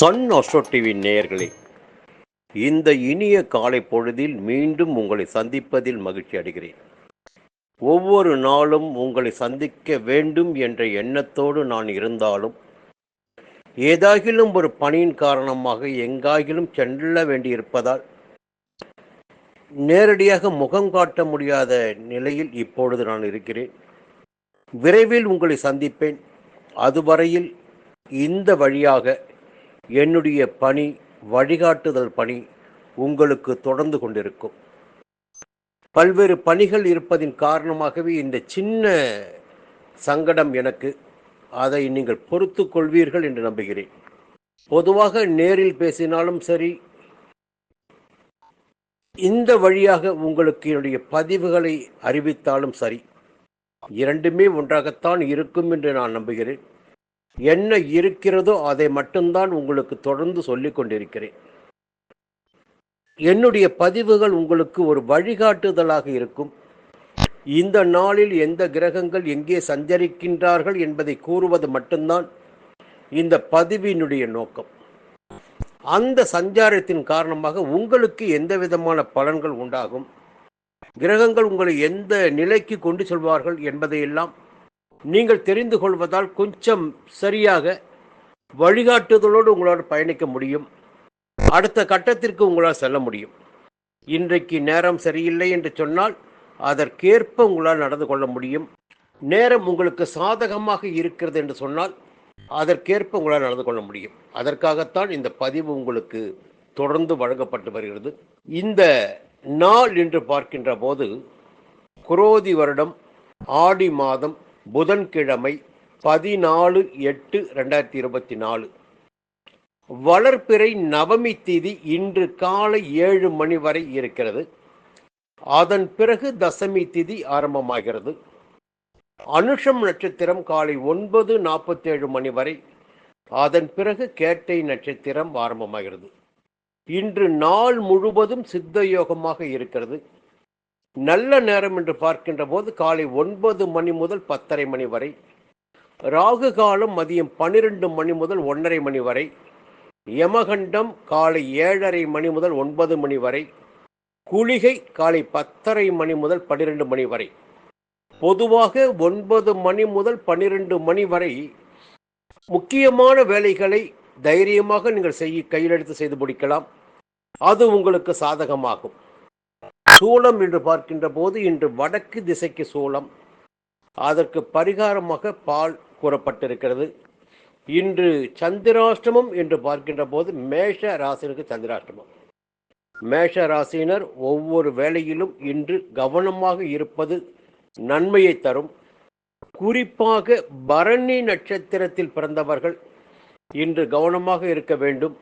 Sun அசோ TV நேயர்களே இந்த இனிய காலை பொழுதில் மீண்டும் உங்களை சந்திப்பதில் மகிழ்ச்சி அடைகிறேன். ஒவ்வொரு நாளும் உங்களை சந்திக்க வேண்டும் என்ற எண்ணத்தோடு நான் இருந்தாலும் ஏதாகிலும் ஒரு பணியின் காரணமாக எங்காகிலும் செல்ல வேண்டியிருப்பதால் நேரடியாக முகம் காட்ட முடியாத நிலையில் இப்பொழுது நான் இருக்கிறேன். விரைவில் உங்களை சந்திப்பேன். அதுவரையில் இந்த வழியாக என்னுடைய பணி வழிகாட்டுதல் பணி உங்களுக்கு தொடர்ந்து கொண்டிருக்கும். பல்வேறு பணிகள் இருப்பதின் காரணமாகவே இந்த சின்ன சங்கடம் எனக்கு. அதை நீங்கள் பொறுத்து கொள்வீர்கள் என்று நம்புகிறேன். பொதுவாக நேரில் பேசினாலும் சரி இந்த வழியாக உங்களுக்கு என்னுடைய பதிவுகளை அறிவித்தாலும் சரி இரண்டுமே ஒன்றாகத்தான் இருக்கும் என்று நான் நம்புகிறேன். என்ன இருக்கிறதோ அதை மட்டும்தான் உங்களுக்கு தொடர்ந்து சொல்லிக் கொண்டிருக்கிறேன். என்னுடைய பதிவுகள் உங்களுக்கு ஒரு வழிகாட்டுதலாக இருக்கும். இந்த நாளில் எந்த கிரகங்கள் எங்கே சஞ்சரிக்கின்றார்கள் என்பதை கூறுவது மட்டும்தான் இந்த பதிவினுடைய நோக்கம். அந்த சஞ்சாரத்தின் காரணமாக உங்களுக்கு எந்த விதமான பலன்கள் உண்டாகும்? கிரகங்கள் உங்களை எந்த நிலைக்கு கொண்டு செல்வார்கள் என்பதையெல்லாம் நீங்கள் தெரிந்து கொள்வதால் கொஞ்சம் சரியாக வழிகாட்டுதலோடு உங்களால் பயணிக்க முடியும். அடுத்த கட்டத்திற்கு உங்களால் செல்ல முடியும். இன்றைக்கு நேரம் சரியில்லை என்று சொன்னால் அதற்கேற்ப உங்களால் நடந்து கொள்ள முடியும். நேரம் உங்களுக்கு சாதகமாக இருக்கிறது என்று சொன்னால் அதற்கேற்ப உங்களால் நடந்து கொள்ள முடியும். அதற்காகத்தான் இந்த பதிவு உங்களுக்கு தொடர்ந்து வழங்கப்பட்டு வருகிறது. இந்த நாள் என்று பார்க்கின்ற போது குரோதி வருடம் ஆடி மாதம் புதன்கிழமை பதினாலு எட்டு ரெண்டாயிரத்தி இருபத்தி நாலு. வளர்ப்பிறை நவமி திதி இன்று காலை ஏழு மணி வரை இருக்கிறது. அதன் பிறகு தசமி திதி ஆரம்பமாகிறது. அனுஷம் நட்சத்திரம் காலை ஒன்பது நாற்பத்தேழு மணி வரை. அதன் பிறகு கேட்டை நட்சத்திரம் ஆரம்பமாகிறது. இன்று நாள் முழுவதும் சித்த யோகமாக இருக்கிறது. நல்ல நேரம் என்று பார்க்கின்ற போது காலை ஒன்பது மணி முதல் பத்தரை மணி வரை ராகு காலம் மதியம் பன்னிரெண்டு மணி முதல் ஒன்றரை மணி வரை யமகண்டம் காலை ஏழரை மணி முதல் ஒன்பது மணி வரை குளிகை காலை பத்தரை மணி முதல் பன்னிரெண்டு மணி வரை. பொதுவாக ஒன்பது மணி முதல் பன்னிரெண்டு மணி வரை முக்கியமான வேலைகளை தைரியமாக நீங்கள் செய்ய கையிலெடுத்து செய்து முடிக்கலாம். அது உங்களுக்கு சாதகமாகும். சூளம் என்று பார்க்கின்ற போது இன்று வடக்கு திசைக்கு சூளம். அதற்கு பரிகாரமாக பால் கூறப்பட்டிருக்கிறது. இன்று சந்திராஷ்டமம் என்று பார்க்கின்ற போது மேஷ ராசினருக்கு சந்திராஷ்டமம். மேஷ ராசியினர் ஒவ்வொரு வேளையிலும் இன்று கவனமாக இருப்பது நன்மையை தரும். குறிப்பாக பரணி நட்சத்திரத்தில் பிறந்தவர்கள் இன்று கவனமாக இருக்க வேண்டும்.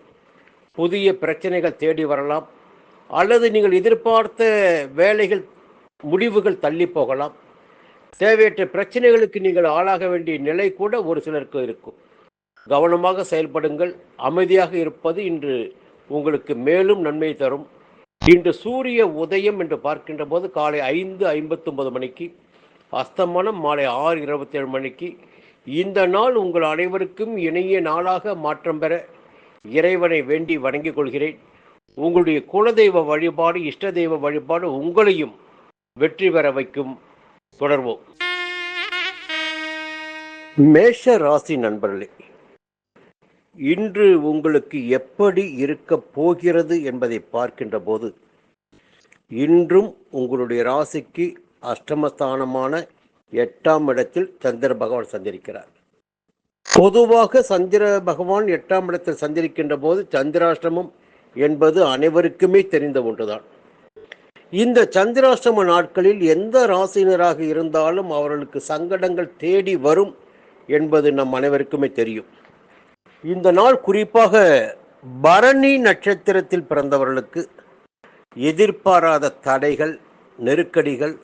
புதிய பிரச்சனைகள் தேடி வரலாம். அல்லது நீங்கள் எதிர்பார்த்த வேலைகள் முடிவுகள் தள்ளி போகலாம். தேவையற்ற பிரச்சனைகளுக்கு நீங்கள் ஆளாக வேண்டிய நிலை கூட ஒரு சிலருக்கு இருக்கும். கவனமாக செயல்படுங்கள். அமைதியாக இருப்பது இன்று உங்களுக்கு மேலும் நன்மை தரும். இன்று சூரிய உதயம் என்று பார்க்கின்ற போது காலை ஐந்து ஐம்பத்தொன்பது மணிக்கு அஸ்தமனம் மாலை ஆறு இருபத்தேழு மணிக்கு. இந்த நாள் உங்கள் அனைவருக்கும் இணைய நாளாக மாற்றம் பெற இறைவனை வேண்டி வணங்கிக் கொள்கிறேன். உங்களுடைய குலதெய்வ வழிபாடு இஷ்ட தெய்வ வழிபாடு உங்களையும் வெற்றி பெற வைக்கும். தொடர்வோம். மேஷ ராசி நண்பர்களே இன்று உங்களுக்கு எப்படி இருக்க போகிறது என்பதை பார்க்கின்ற போது இன்றும் உங்களுடைய ராசிக்கு அஷ்டமஸ்தானமான எட்டாம் இடத்தில் சந்திர பகவான் சஞ்சரிக்கிறார் பொதுவாக சந்திர பகவான் எட்டாம் இடத்தில் சஞ்சரிக்கின்ற போது சந்திராஷ்டமம் என்பது அனைவருக்குமே தெரிந்த ஒன்றுதான். இந்த சந்திராஷ்டம நாட்களில் எந்த ராசினராக இருந்தாலும் அவர்களுக்கு சங்கடங்கள் தேடி வரும் என்பது நம் அனைவருக்குமே தெரியும். இந்த நாள் குறிப்பாக பரணி நட்சத்திரத்தில் பிறந்தவர்களுக்கு எதிர்பாராத தடைகள் நெருக்கடிகள்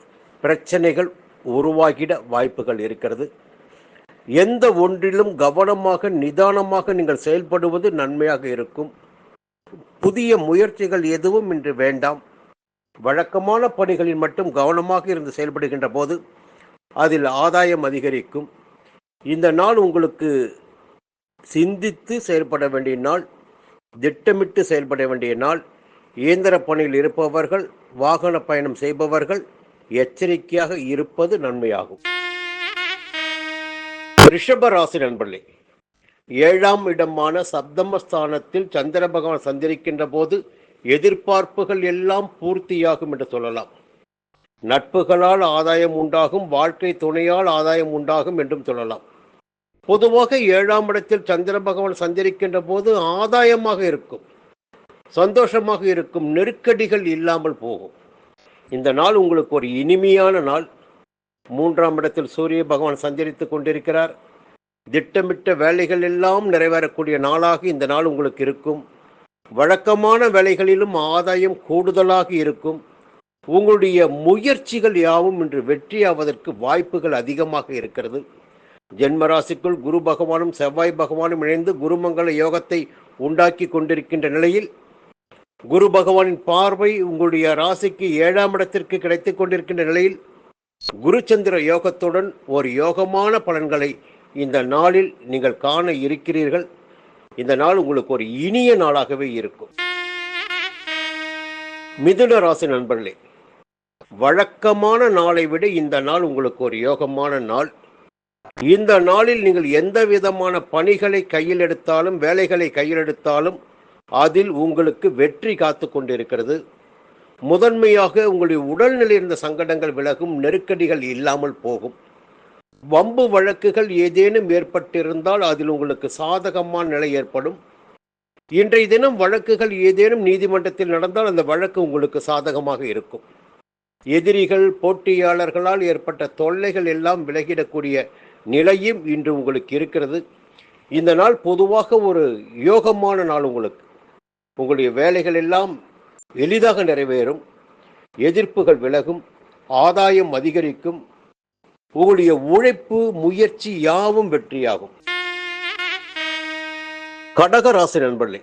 பிரச்சனைகள் உருவாகிட வாய்ப்புகள் இருக்கிறது. எந்த ஒன்றிலும் கவனமாக நிதானமாக நீங்கள் செயல்படுவது நன்மையாக இருக்கும். புதிய முயற்சிகள் எதுவும் இன்று வேண்டாம். வழக்கமான பணிகளில் மட்டும் கவனமாக இருந்து செயல்படுகின்ற போது அதில் ஆதாயம் அதிகரிக்கும். இந்த நாள் உங்களுக்கு சிந்தித்து செயல்பட வேண்டிய நாள் திட்டமிட்டு செயல்பட வேண்டிய நாள். இயந்திர பணியில் இருப்பவர்கள் வாகன பயணம் செய்பவர்கள் எச்சரிக்கையாக இருப்பது நன்மையாகும். ரிஷப ராசி நண்பர்களே ஏழாம் இடமான சப்தமஸ்தானத்தில் சந்திர பகவான் சந்திரிக்கின்ற போது எதிர்பார்ப்புகள் எல்லாம் பூர்த்தியாகும் என்று சொல்லலாம். நட்புகளால் ஆதாயம் உண்டாகும் வாழ்க்கை துணையால் ஆதாயம் உண்டாகும் என்றும் சொல்லலாம். பொதுவாக ஏழாம் இடத்தில் சந்திர பகவான் சந்திரிக்கின்ற போது ஆதாயமாக இருக்கும் சந்தோஷமாக இருக்கும் நெருக்கடிகள் இல்லாமல் போகும். இந்த நாள் உங்களுக்கு ஒரு இனிமையான நாள். மூன்றாம் இடத்தில் சூரிய பகவான் சந்தரித்து கொண்டிருக்கிறார். திட்டமிட்ட வேலைகள் எல்லாம் நிறைவேறக்கூடிய நாளாக இந்த நாள் உங்களுக்கு இருக்கும். வழக்கமான வேலைகளிலும் ஆதாயம் கூடுதலாக இருக்கும். உங்களுடைய முயற்சிகள் யாவும் இன்று வெற்றியாவதற்கு வாய்ப்புகள் அதிகமாக இருக்கிறது. ஜென்மராசிக்குள் குரு பகவானும் செவ்வாய் பகவானும் இணைந்து குருமங்கள யோகத்தை உண்டாக்கி கொண்டிருக்கின்ற நிலையில் குரு பகவானின் பார்வை உங்களுடைய ராசிக்கு ஏழாம் இடத்திற்கு கிடைத்துக் கொண்டிருக்கின்ற நிலையில் குருச்சந்திர யோகத்துடன் ஒரு யோகமான பலன்களை இந்த நாளில் நீங்கள் காண இருக்கிறீர்கள். இந்த நாள் உங்களுக்கு ஒரு இனிய நாளாகவே இருக்கும். மிதுன ராசி நண்பர்களே வழக்கமான நாளை விட இந்த நாள் உங்களுக்கு ஒரு யோகமான நாள். இந்த நாளில் நீங்கள் எந்த விதமான பணிகளை கையில் எடுத்தாலும் வேலைகளை கையில் எடுத்தாலும் அதில் உங்களுக்கு வெற்றி காத்து கொண்டிருக்கிறது. முதன்மையாக உங்களுடைய உடல்நிலை இருந்த சங்கடங்கள் விலகும் நெருக்கடிகள் இல்லாமல் போகும். வம்பு வழக்குகள் ஏதேனும் ஏற்பட்டிருந்தால் அதில் உங்களுக்கு சாதகமான நிலை ஏற்படும். இன்றைய தினம் வழக்குகள் ஏதேனும் நீதிமன்றத்தில் நடந்தால் அந்த வழக்கு உங்களுக்கு சாதகமாக இருக்கும். எதிரிகள் போட்டியாளர்களால் ஏற்பட்ட தொல்லைகள் எல்லாம் விலகிடக்கூடிய நிலையும் இன்று உங்களுக்கு இருக்கிறது. இந்த நாள் பொதுவாக ஒரு யோகமான நாள் உங்களுக்கு. உங்களுடைய வேலைகள் எல்லாம் எளிதாக நிறைவேறும். எதிர்ப்புகள் விலகும். ஆதாயம் அதிகரிக்கும். உங்களுடைய உழைப்பு முயற்சி யாவும் வெற்றியாகும். கடகராசி நண்பர்களே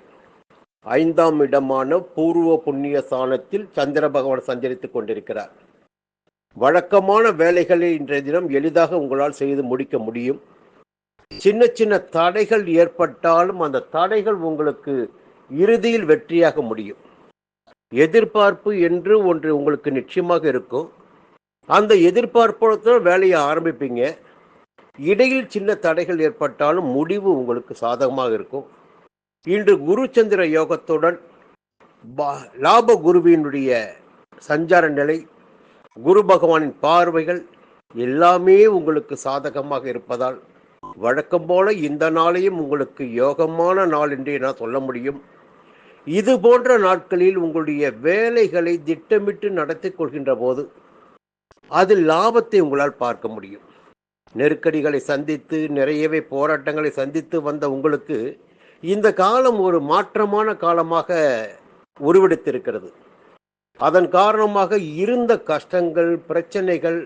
ஐந்தாம் இடமான பூர்வ புண்ணிய ஸ்தானத்தில் சந்திர பகவான் சஞ்சரித்துக் கொண்டிருக்கிறார். வழக்கமான வேலைகளை இன்றைய தினம் எளிதாக உங்களால் செய்து முடிக்க முடியும். சின்ன சின்ன தடைகள் ஏற்பட்டாலும் அந்த தடைகள் உங்களுக்கு இறுதியில் வெற்றியாக முடியும். எதிர்பார்ப்பு என்று ஒன்று உங்களுக்கு நிச்சயமாக இருக்கும். அந்த எதிர்பார்ப்போட வேலையை ஆரம்பிப்பீங்க. இடையில் சின்ன தடைகள் ஏற்பட்டாலும் முடிவு உங்களுக்கு சாதகமாக இருக்கும். இன்று குரு சந்திர யோகத்துடன் லாப குருவினுடைய சஞ்சார நிலை குரு பகவானின் பார்வைகள் எல்லாமே உங்களுக்கு சாதகமாக இருப்பதால் வழக்கம் போல இந்த நாளையும் உங்களுக்கு யோகமான நாள் என்றே நான் சொல்ல முடியும். இது போன்ற நாட்களில் உங்களுடைய வேலைகளை திட்டமிட்டு நடத்தி கொள்கின்ற போது அது லாபத்தை உங்களால் பார்க்க முடியும். நெருக்கடிகளை சந்தித்து நிறையவே போராட்டங்களை சந்தித்து வந்த உங்களுக்கு இந்த காலம் ஒரு மாற்றமான காலமாக உருவெடுத்திருக்கிறது. அதன் காரணமாக இருந்த கஷ்டங்கள் பிரச்சனைகள்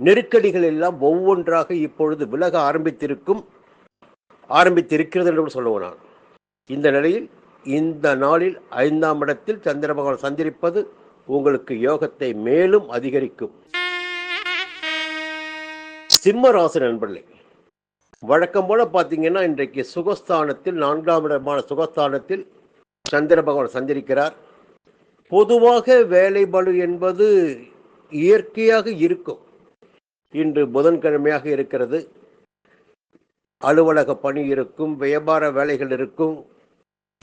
நெருக்கடிகள் எல்லாம் ஒவ்வொன்றாக இப்பொழுது விலக ஆரம்பித்திருக்கும் ஆரம்பித்திருக்கிறது என்று சொல்லுவேன் நான். இந்த நிலையில் இந்த நாளில் ஐந்தாம் இடத்தில் சந்திர பகவான் சந்திரிப்பது உங்களுக்கு யோகத்தை மேலும் அதிகரிக்கும். சிம்ம ராசி நண்பர்களே வழக்கம் போல பார்த்தீங்கன்னா இன்றைக்கு சுகஸ்தானத்தில் நான்காம் இடமான சுகஸ்தானத்தில் சந்திர பகவான் சந்திரிக்கிறார் பொதுவாக வேலை பலு என்பது இயற்கையாக இருக்கும். இன்று புதன்கிழமையாக இருக்கிறது. அலுவலக பணி இருக்கும் வியாபார வேலைகள் இருக்கும்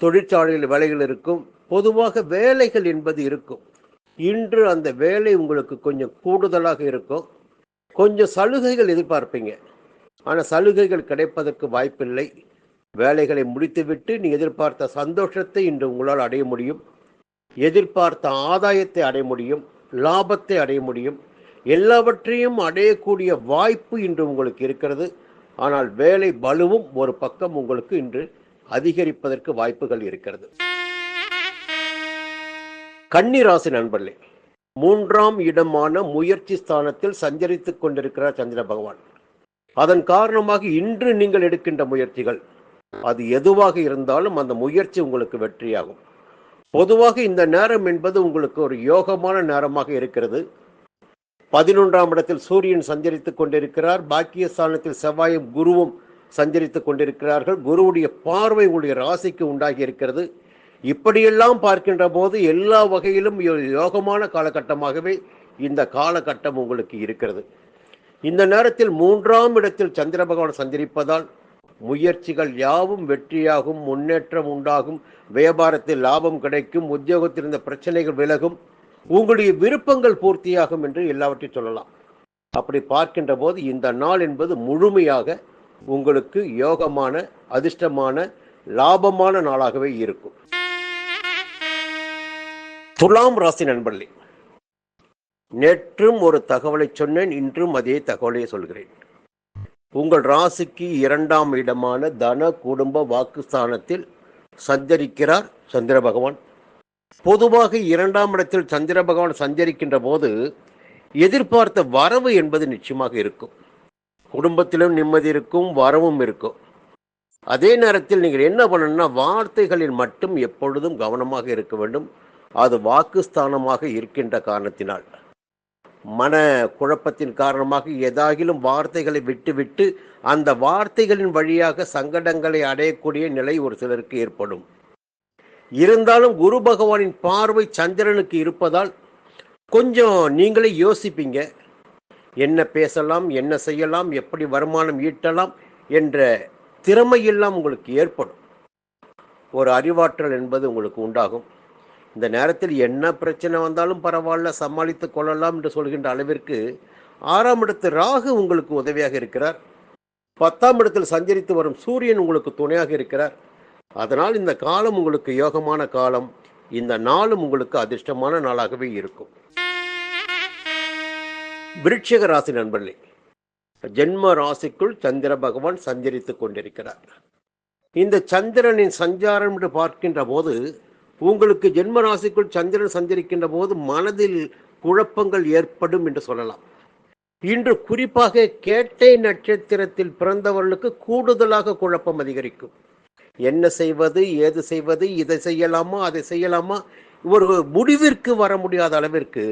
தொழிற்சாலையில் வேலைகள் இருக்கும். பொதுவாக வேலைகள் என்பது இருக்கும். இன்று அந்த வேலை உங்களுக்கு கொஞ்சம் கூடுதலாக இருக்கும். கொஞ்சம் சலுகைகள் எதிர்பார்ப்பீங்க. ஆனால் சலுகைகள் கிடைப்பதற்கு வாய்ப்பில்லை. வேலைகளை முடித்துவிட்டு நீ எதிர்பார்த்த சந்தோஷத்தை இன்று உங்களால் அடைய முடியும். எதிர்பார்த்த ஆதாயத்தை அடைய முடியும். லாபத்தை அடைய முடியும். எல்லாவற்றையும் அடையக்கூடிய வாய்ப்பு இன்று உங்களுக்கு இருக்கிறது. ஆனால் வேலை பலுவும் ஒரு பக்கம் உங்களுக்கு இன்று அதிகரிப்பதற்கு வாய்ப்புகள் இருக்கிறது. கன்னிராசி நண்பர்களே மூன்றாம் இடமான முயற்சி ஸ்தானத்தில் சஞ்சரித்துக் கொண்டிருக்கிறார் சந்திர பகவான். அதன் காரணமாக இன்று நீங்கள் எடுக்கின்ற முயற்சிகள் அது எதுவாக இருந்தாலும் அந்த முயற்சி உங்களுக்கு வெற்றியாகும். பொதுவாக இந்த நேரம் என்பது உங்களுக்கு ஒரு யோகமான நேரமாக இருக்கிறது. பதினொன்றாம் இடத்தில் சூரியன் சஞ்சரித்துக் கொண்டிருக்கிறார் பாக்கிய ஸ்தானத்தில் செவ்வாயும் குருவும் சஞ்சரித்துக் கொண்டிருக்கிறார்கள். குருவுடைய பார்வை உங்களுடைய ராசிக்கு உண்டாகி இருக்கிறது. இப்படியெல்லாம் பார்க்கின்ற போது எல்லா வகையிலும் யோ- யோகமான காலகட்டமாகவே இந்த காலகட்டம் உங்களுக்கு இருக்கிறது. இந்த நேரத்தில் மூன்றாம் இடத்தில் சந்திர பகவான் சந்திரிப்பதால் முயற்சிகள் யாவும் வெற்றியாகும் முன்னேற்றம் உண்டாகும் வியாபாரத்தில் லாபம் கிடைக்கும் உத்தியோகத்தில் இருந்த பிரச்சனைகள் விலகும் உங்களுடைய விருப்பங்கள் பூர்த்தியாகும் என்று எல்லாவற்றையும் சொல்லலாம். அப்படி பார்க்கின்ற போது இந்த நாள் என்பது முழுமையாக உங்களுக்கு யோகமான அதிர்ஷ்டமான லாபமான நாளாகவே இருக்கும். துலாம் ராசி நண்பர்களே நேற்றும் ஒரு தகவலை சொன்னேன் இன்றும் அதே தகவலை சொல்கிறேன். உங்கள் ராசிக்கு இரண்டாம் இடமான தன குடும்ப வாக்குஸ்தானத்தில் சஞ்சரிக்கிறார் சந்திர பகவான். பொதுவாக இரண்டாம் இடத்தில் சந்திர பகவான் சஞ்சரிக்கின்ற போது எதிர்பார்த்த வரவு என்பது நிச்சயமாக இருக்கும். குடும்பத்திலும் நிம்மதி இருக்கும் வரவும் இருக்கும். அதே நேரத்தில் நீங்கள் என்ன பண்ணணும்னா வார்த்தைகளில் மட்டும் எப்பொழுதும் கவனமாக இருக்க வேண்டும். அது வாக்குஸ்தானமாக இருக்கின்ற காரணத்தினால். மன குழப்பத்தின் காரணமாக ஏதாகிலும் வார்த்தைகளை விட்டுவிட்டு அந்த வார்த்தைகளின் வழியாக சங்கடங்களை அடையக்கூடிய நிலை ஒரு சிலருக்கு ஏற்படும். இருந்தாலும் குரு பகவானின் பார்வை சந்திரனுக்கு இருப்பதால் கொஞ்சம் நீங்களே யோசிப்பீங்க. என்ன பேசலாம் என்ன செய்யலாம் எப்படி வருமானம் ஈட்டலாம் என்ற திறமையெல்லாம் உங்களுக்கு ஏற்படும். ஒரு அறிவாற்றல் என்பது உங்களுக்கு உண்டாகும். இந்த நேரத்தில் என்ன பிரச்சனை வந்தாலும் பரவாயில்ல சமாளித்து கொள்ளலாம் என்று சொல்கின்ற அளவிற்கு ஆறாம் இடத்து ராகு உங்களுக்கு உதவியாக இருக்கிறார். பத்தாம் இடத்தில் சஞ்சரித்து வரும் சூரியன் உங்களுக்கு துணையாக இருக்கிறார். அதனால் இந்த காலம் உங்களுக்கு யோகமான காலம். இந்த நாளும் உங்களுக்கு அதிர்ஷ்டமான நாளாகவே இருக்கும். விருட்சிக ராசி நண்பர்களே ஜென்ம ராசிக்குள் சந்திர பகவான் சஞ்சரித்துக் கொண்டிருக்கிறார். இந்த சந்திரனின் சஞ்சாரம் என்று பார்க்கின்ற போது உங்களுக்கு ஜென்ம ராசிக்குள் சந்திரன் சஞ்சரிக்கின்ற போது மனதில் குழப்பங்கள் ஏற்படும் என்று சொல்லலாம். இன்று குறிப்பாக கேட்டை நட்சத்திரத்தில் பிறந்தவர்களுக்கு கூடுதலாக குழப்பம் அதிகரிக்கும். என்ன செய்வது ஏது செய்வது இதை செய்யலாமா அதை செய்யலாமா? ஒரு முடிவிற்கு வர முடியாத அளவிற்கு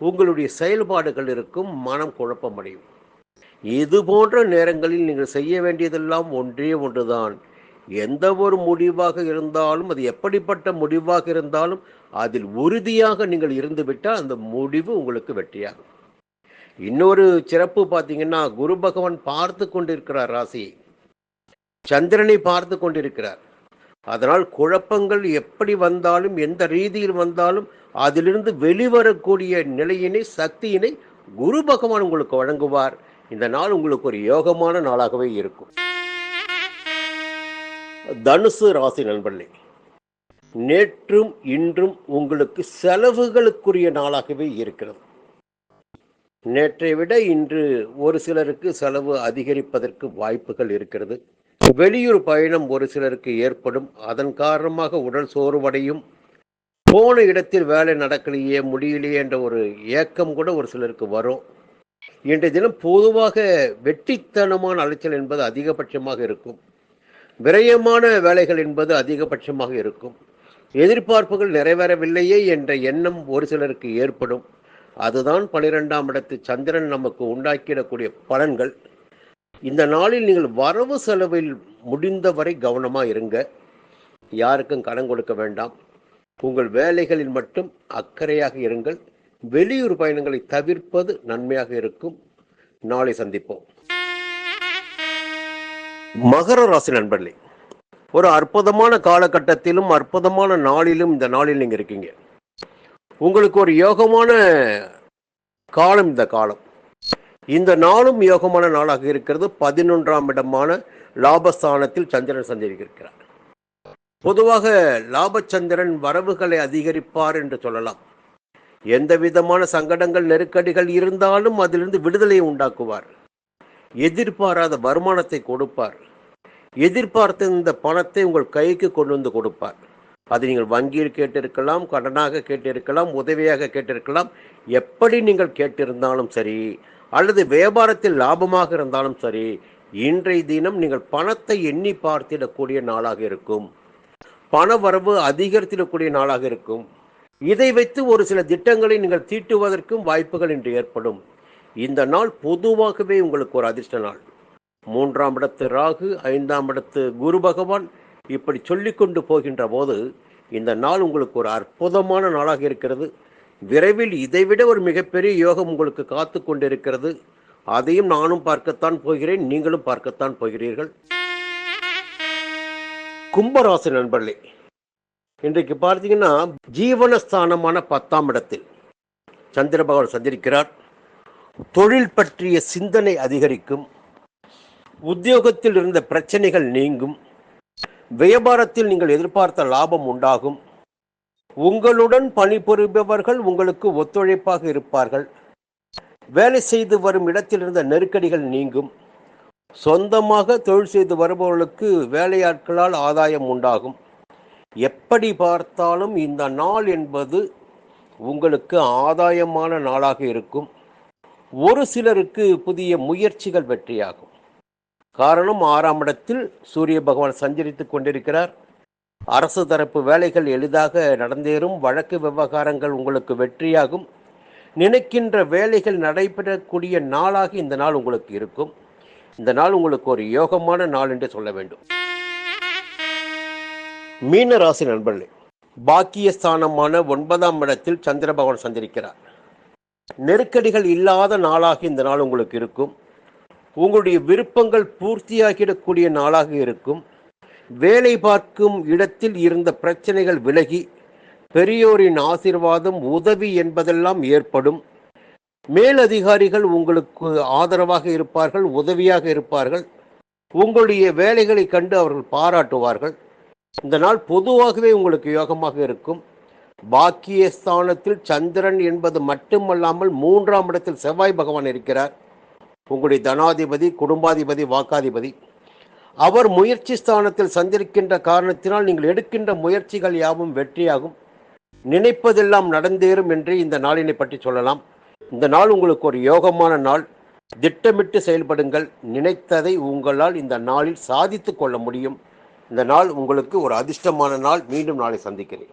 உங்களுடைய செயல்பாடுகள் இருக்கும் மனம் குழப்பமடையும். இது போன்ற நேரங்களில் நீங்கள் செய்ய வேண்டியதெல்லாம் ஒன்றே ஒன்றுதான். எந்த ஒரு முடிவாக இருந்தாலும் அது எப்படிப்பட்ட முடிவாக இருந்தாலும் அதில் உறுதியாக நீங்கள் இருந்துவிட்டால் அந்த முடிவு உங்களுக்கு வெற்றியாகும். இன்னொரு சிறப்பு பார்த்தீங்கன்னா குரு பகவான் பார்த்து கொண்டிருக்கிறார் ராசியை சந்திரனை பார்த்து கொண்டிருக்கிறார். அதனால் குழப்பங்கள் எப்படி வந்தாலும் எந்த ரீதியில் வந்தாலும் அதிலிருந்து வெளிவரக்கூடிய நிலையினை சக்தியினை குரு பகவான் உங்களுக்கு வழங்குவார். இந்த நாள் உங்களுக்கு ஒரு யோகமான நாளாகவே இருக்கும். தனுசு ராசி நண்பர்களே நேற்றும் இன்றும் உங்களுக்கு செலவுகளுக்குரிய நாளாகவே இருக்கிறது. நேற்றை விட இன்று ஒரு சிலருக்கு செலவு அதிகரிப்பதற்கு வாய்ப்புகள் இருக்கிறது. வெளியூர் பயணம் ஒரு சிலருக்கு ஏற்படும். அதன் காரணமாக உடல் சோர்வடையும். போன இடத்தில் வேலை நடக்கலையே முடியலையே என்ற ஒரு ஏக்கம் கூட ஒரு சிலருக்கு வரும். இன்றைய தினம் பொதுவாக வெற்றித்தனமான அலைச்சல் என்பது அதிகபட்சமாக இருக்கும். விரயமான வேலைகள் என்பது அதிகபட்சமாக இருக்கும். எதிர்பார்ப்புகள் நிறைவேறவில்லையே என்ற எண்ணம் ஒரு சிலருக்கு ஏற்படும். அதுதான் பனிரெண்டாம் இடத்து சந்திரன் நமக்கு உண்டாக்கிடக்கூடிய பலன்கள். இந்த நாளில் நீங்கள் வரவு செலவில் முடிந்தவரை கவனமாக இருங்க. யாருக்கும் கடன் கொடுக்க வேண்டாம். உங்கள் வேலைகளில் மட்டும் அக்கறையாக இருங்கள். வெளியூர் பயணங்களை தவிர்ப்பது நன்மையாக இருக்கும். நாளை சந்திப்போம். மகர ராசி நண்பர்களே ஒரு அற்புதமான காலகட்டத்திலும் அற்புதமான நாளிலும் இந்த நாளில் நீங்கள் இருக்கீங்க. உங்களுக்கு ஒரு யோகமான காலம் இந்த காலம். இந்த நாளும் யோகமான நாளாக இருக்கிறது. பதினொன்றாம் இடமான லாபஸ்தானத்தில் சந்திரன் சந்திரிக்கிறார் பொதுவாக லாபச்சந்திரன் வரவுகளை அதிகரிப்பார் என்று சொல்லலாம். எந்த விதமான சங்கடங்கள் நெருக்கடிகள் இருந்தாலும் அதிலிருந்து விடுதலையை உண்டாக்குவார். எதிர்பாராத வருமானத்தை கொடுப்பார். எதிர்பார்த்த இந்த பணத்தை உங்கள் கைக்கு கொண்டு வந்து கொடுப்பார். அது நீங்கள் வங்கியில் கேட்டிருக்கலாம் கடனாக கேட்டிருக்கலாம் உதவியாக கேட்டிருக்கலாம். எப்படி நீங்கள் கேட்டிருந்தாலும் சரி அல்லது வியாபாரத்தில் லாபமாக இருந்தாலும் சரி இன்றைய தினம் நீங்கள் பணத்தை எண்ணி பார்த்திடக்கூடிய நாளாக இருக்கும். பண வரவு அதிகரித்திடக்கூடிய நாளாக இருக்கும். இதை வைத்து ஒரு சில திட்டங்களை நீங்கள் தீட்டுவதற்கும் வாய்ப்புகள் இன்று ஏற்படும். இந்த நாள் பொதுவாகவே உங்களுக்கு ஒரு அதிர்ஷ்ட நாள். மூன்றாம் இடத்து ராகு ஐந்தாம் இடத்து குரு பகவான் இப்படி சொல்லிக்கொண்டு போகின்ற போது இந்த நாள் உங்களுக்கு ஒரு அற்புதமான நாளாக இருக்கிறது. விரைவில் இதைவிட ஒரு மிகப்பெரிய யோகம் உங்களுக்கு காத்து கொண்டிருக்கிறது. அதையும் நானும் பார்க்கத்தான் போகிறேன் நீங்களும் பார்க்கத்தான் போகிறீர்கள். கும்பராசி நண்பர்களே இன்றைக்கு பார்த்தீங்கன்னா ஜீவனஸ்தானமான பத்தாம் இடத்தில் சந்திர பகவான் சந்திரிக்கிறார் தொழில் பற்றிய சிந்தனை அதிகரிக்கும் உத்தியோகத்தில் இருந்த பிரச்சனைகள் நீங்கும் வியாபாரத்தில் நீங்கள் எதிர்பார்த்த லாபம் உண்டாகும். உங்களுடன் பணிபுரிபவர்கள் உங்களுக்கு ஒத்துழைப்பாக இருப்பார்கள். வேலை செய்து வரும் இடத்தில் இருந்த நெருக்கடிகள் நீங்கும். சொந்தமாக தொழில் செய்து வருபவர்களுக்கு வேலையாட்களால் ஆதாயம் உண்டாகும். எப்படி பார்த்தாலும் இந்த நாள் என்பது உங்களுக்கு ஆதாயமான நாளாக இருக்கும். ஒரு சிலருக்கு புதிய முயற்சிகள் வெற்றியாகும். காரணம் ஆறாம் இடத்தில் சூரிய பகவான் சஞ்சரித்துக் கொண்டிருக்கிறார். அரசு தரப்பு வேலைகள் எளிதாக நடந்தேறும். வழக்கு விவகாரங்கள் உங்களுக்கு வெற்றியாகும். நினைக்கின்ற வேலைகள் நடைபெறக்கூடிய நாளாக இந்த நாள் உங்களுக்கு இருக்கும். இந்த நாள் உங்களுக்கு ஒரு யோகமான நாள் என்று சொல்ல வேண்டும். மீன ராசி நண்பர்களே பாக்கியஸ்தானமான ஒன்பதாம் இடத்தில் சந்திர பகவான் சந்திரிக்கிறார் நெருக்கடிகள் இல்லாத நாளாக இந்த நாள் உங்களுக்கு இருக்கும். உங்களுடைய விருப்பங்கள் பூர்த்தியாகிடக்கூடிய நாளாக இருக்கும். வேலை பார்க்கும் இடத்தில் இருந்த பிரச்சனைகள் விலகி பெரியோரின் ஆசீர்வாதம் உதவி என்பதெல்லாம் ஏற்படும். மேலதிகாரிகள் உங்களுக்கு ஆதரவாக இருப்பார்கள் உதவியாக இருப்பார்கள். உங்களுடைய வேலைகளை கண்டு அவர்கள் பாராட்டுவார்கள். இந்த நாள் பொதுவாகவே உங்களுக்கு யோகமாக இருக்கும். பாக்கியஸ்தானத்தில் சந்திரன் என்பது மட்டுமல்லாமல் மூன்றாம் இடத்தில் செவ்வாய் பகவான் இருக்கிறார். உங்களுடைய தனாதிபதி குடும்பாதிபதி வாக்காதிபதி. அவர் முயற்சி ஸ்தானத்தில் சந்திருக்கின்ற காரணத்தினால் நீங்கள் எடுக்கின்ற முயற்சிகள் யாவும் வெற்றியாகும். நினைப்பதெல்லாம் நடந்தேறும் என்று இந்த நாளினை பற்றி சொல்லலாம். இந்த நாள் உங்களுக்கு ஒரு யோகமான நாள். திட்டமிட்டு செயல்படுங்கள். நினைத்ததை உங்களால் இந்த நாளில் சாதித்து கொள்ள முடியும். இந்த நாள் உங்களுக்கு ஒரு அதிர்ஷ்டமான நாள். மீண்டும் நாளை சந்திக்கிறேன்.